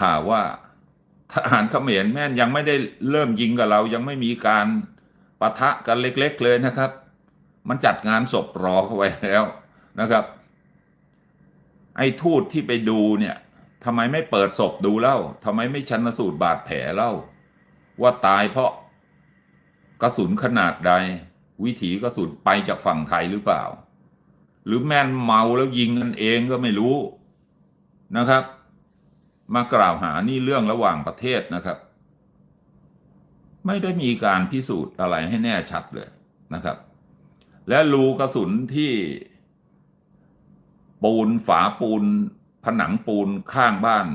ข่าวว่าทหารเขมรแม่นยังไม่ได้เริ่มยิงกับเรา ยังไม่มีการปะทะกันเล็ก ๆ เลยนะครับ มันจัดงานศพรอเขาไว้แล้วนะครับ ไอ้ทูตที่ไปดูเนี่ยทำไมไม่เปิดศพดูเล่าทำไมไม่ชันสูตรบาดแผลเล่า ว่าตายเพราะกระสุนขนาดใด วิถีกระสุนไปจากฝั่งไทยหรือเปล่า หรือแม่นเมาแล้วยิงกันเองก็ไม่รู้นะครับ มากล่าวหานี่เรื่องระหว่างประเทศนะครับ ไม่ได้มีการพิสูจน์อะไรให้แน่ชัดเลยนะครับ และรูกระสุนที่ปูนฝาปูน ผนังปูนข้างบ้าน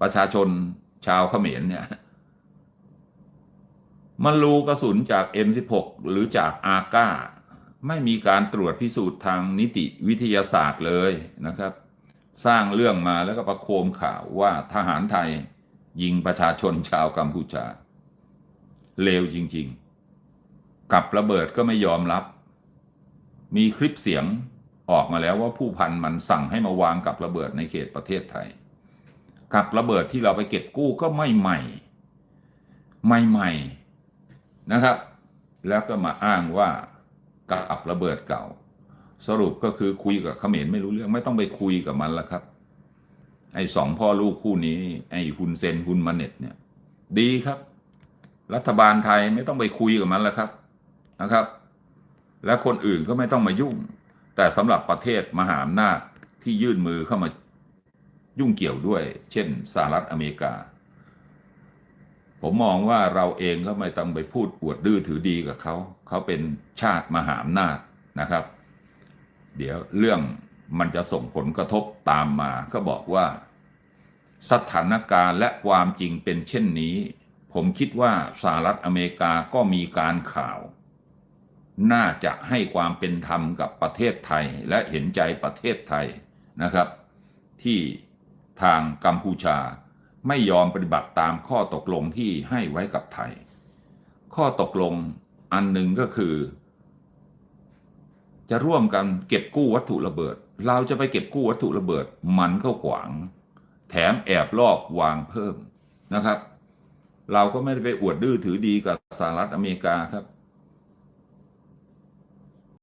ประชาชนชาวเขมรเนี่ยมันรูกระสุนจาก M16 หรือจากอาก้า ไม่มีการตรวจพิสูจน์ทางนิติวิทยาศาสตร์เลยนะครับ สร้างเรื่องมาแล้วก็ประโคมข่าวว่าทหารไทยยิงประชาชนชาวกัมพูชา เลวจริงๆ กับระเบิดก็ไม่ยอมรับ มีคลิปเสียงออกมาแล้วว่าผู้พันมันสั่งให้มาวางกับระเบิดในเขตประเทศไทย กับระเบิดที่เราไปเก็บกู้ก็ไม่ใหม่ ไม่ใหม่นะครับ แล้วก็มาอ้างว่ากับระเบิดเก่า สรุปก็คือคุยกับเขมรไม่รู้เรื่องไม่ต้องไปคุยกับมันแล้วครับ ไอ้สองพ่อลูกคู่นี้ ไอ้ฮุนเซนฮุนมาเน็ตเนี่ย ดีครับ รัฐบาลไทยไม่ต้องไปคุยกับมันแล้วครับนะครับ และคนอื่นก็ไม่ต้องมายุ่ง แต่สำหรับประเทศมหาอำนาจที่ยื่นมือเข้ามายุ่งเกี่ยวด้วย เช่นสหรัฐอเมริกา ผมมองว่าเราเองก็ไม่ต้องไปพูดอวดดื้อถือดีกับเขา เขาเป็นชาติมหาอำนาจนะครับ เดี๋ยวเรื่องมันจะส่งผลกระทบตามมา ก็บอกว่า สถานการณ์และความจริงเป็นเช่นนี้ ผมคิดว่าสหรัฐอเมริกาก็มีการข่าว น่าจะให้ความเป็นธรรมกับประเทศไทยและเห็นใจประเทศไทยนะครับ ที่ทางกัมพูชาไม่ยอมปฏิบัติตามข้อตกลงที่ให้ไว้กับไทย ข้อตกลงอันหนึ่งก็คือ จะร่วมกันเก็บกู้วัตถุระเบิด เราจะไปเก็บกู้วัตถุระเบิด มันก็ขวาง แถมแอบลอบวางเพิ่มนะครับ เราก็ไม่ได้ไปอวดดื้อถือดีกับสหรัฐอเมริกาครับ